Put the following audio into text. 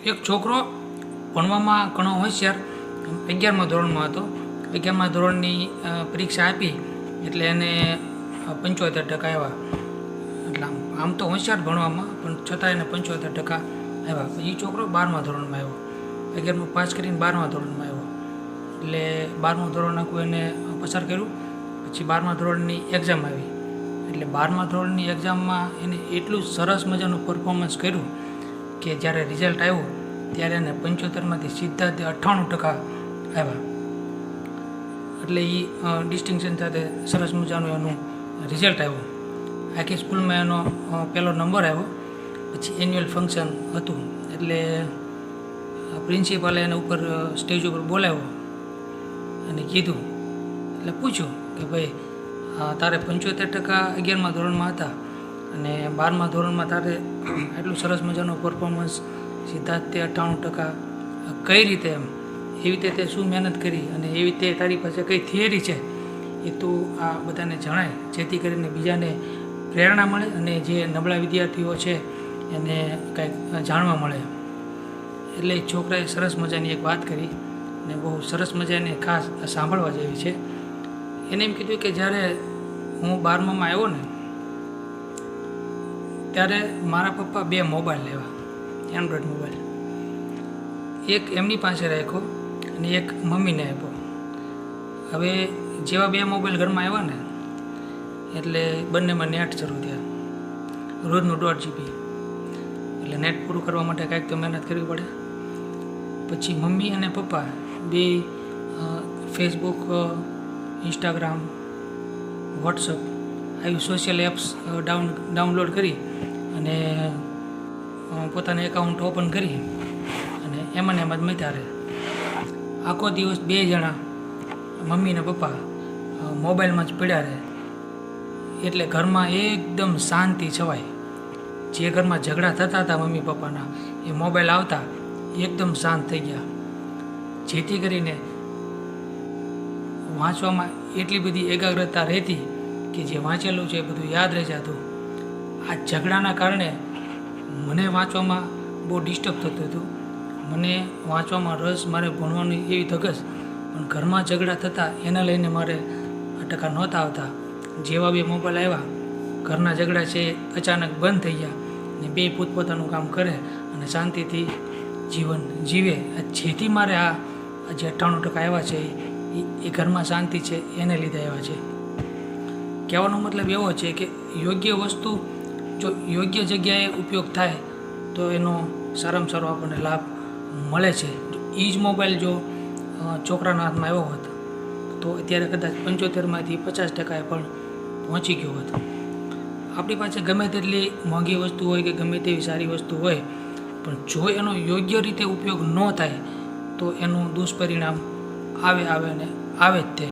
એક છોકરો ભણવામાં ઘણો હોશિયાર, અગિયારમા ધોરણમાં હતો. અગિયારમા ધોરણની પરીક્ષા આપી એટલે એને પંચોતેર ટકા આવ્યા એટલે આમ આમ તો હોશિયાર ભણવામાં, પણ છતાં એને પંચોતેર ટકા આવ્યા એ છોકરો બારમા ધોરણમાં આવ્યો અગિયારમું પાસ કરીને બારમા ધોરણમાં આવ્યો એટલે બારમું ધોરણ આખું એને પસાર કર્યું, પછી બારમા ધોરણની એક્ઝામ આવી. એટલે બારમા ધોરણની એક્ઝામમાં એને એટલું સરસ મજાનું પરફોર્મન્સ કર્યું કે જ્યારે રિઝલ્ટ આવ્યું, ત્યારે એને પંચોતેરમાંથી સીધા તે અઠ્ઠાણું ટકા આવ્યા. એટલે એ ડિસ્ટિંક્શન સાથે સરસ મજાનું એનું રિઝલ્ટ આવ્યું. આખી સ્કૂલમાં એનો પહેલો નંબર આવ્યો, પછી એન્યુઅલ ફંક્શન હતું. એટલે પ્રિન્સિપાલે એને ઉપર સ્ટેજ ઉપર બોલાવ્યો અને કીધું. એટલે પૂછ્યું કે ભાઈ તારે પંચોતેર ટકા અગિયારમાં ધોરણમાં હતા. અને બારમા ધોરણમાં તારે એટલું સરસ મજાનું પરફોર્મન્સ સીધા તે અઠ્ઠાણું ટકા કઈ રીતે એમ? એવી રીતે તે શું મહેનત કરી અને એવી રીતે તારી પાસે કઈ થિયરી છે? એ તું આ બધાને જણાય, જેથી કરીને બીજાને પ્રેરણા મળે અને જે નબળા વિદ્યાર્થીઓ છે એને કંઈક જાણવા મળે. એટલે છોકરાએ સરસ મજાની એક વાત કરી અને બહુ સરસ મજાની ખાસ સાંભળવા જેવી છે. એને એમ કીધું કે જ્યારે હું બારમામાં આવ્યો ને ત્યારે મારા પપ્પા બે મોબાઈલ લેવા, એન્ડ્રોઈડ મોબાઈલ. એક એમની પાસે રાખ્યો અને એક મમ્મીને આપ્યો. હવે જેવા બે મોબાઈલ ઘરમાં આવ્યા ને, એટલે બંનેમાં નેટ શરૂ થયા. રોજનું દોઢ જીબી એટલે નેટ પૂરું કરવા માટે કાંઈક તો મહેનત કરવી પડે. પછી મમ્મી અને પપ્પા બે ફેસબુક ઇન્સ્ટાગ્રામ વોટ્સઅપ આવી સોશિયલ એપ્સ ડાઉન ડાઉનલોડ કરી અને પોતાનું એકાઉન્ટ ઓપન કરી અને એમાં ને એમાં જ મથ્યા રહે. આખો દિવસ બે જણા, મમ્મી ને પપ્પા મોબાઈલમાં જ પડ્યા રહે. એટલે ઘરમાં એકદમ શાંતિ છવાય. જે ઘરમાં ઝઘડા થતા હતા મમ્મી પપ્પાના, એ મોબાઈલ આવતા, એકદમ શાંત થઈ ગયા. જેથી કરીને વાંચવામાં એટલી બધી એકાગ્રતા રહેતી કે જે વાંચેલું છે એ બધું યાદ રહી જતું આ ઝઘડાના કારણે મને વાંચવામાં બહુ ડિસ્ટર્બ થતું હતું. મને વાંચવામાં રસ, મારે ભણવાની એવી ધગસ, પણ ઘરમાં ઝઘડા થતા એને લઈને મારે ટકા નહોતા આવતા. જેવા બે મોબાઈલ આવ્યા, ઘરના ઝઘડા છે અચાનક બંધ થઈ ગયા ને બે પોતપોતાનું કામ કરે અને શાંતિથી જીવન જીવે. જેથી મારે આ જે અઠ્ઠાણું ટકા આવ્યા છે એ ઘરમાં શાંતિ છે એને લીધે આવ્યા છે. કહેવાનો મતલબ એવો છે કે યોગ્ય વસ્તુ જો યોગ્ય જગ્યાએ ઉપયોગ થાય તો એનો સારામાં સારો આપણને લાભ મળે છે. એ જ મોબાઈલ જો છોકરાના હાથમાં આવ્યો હોત, તો અત્યારે કદાચ પંચોતેરમાંથી પચાસ ટકાએ પણ પહોંચી ગયો હોત. આપણી પાસે ગમે તેટલી મોંઘી વસ્તુ હોય કે ગમે તેવી સારી વસ્તુ હોય, પણ જો એનો યોગ્ય રીતે ઉપયોગ ન થાય, તો એનું દુષ્પરિણામ આવે આવે ને આવે જ તે.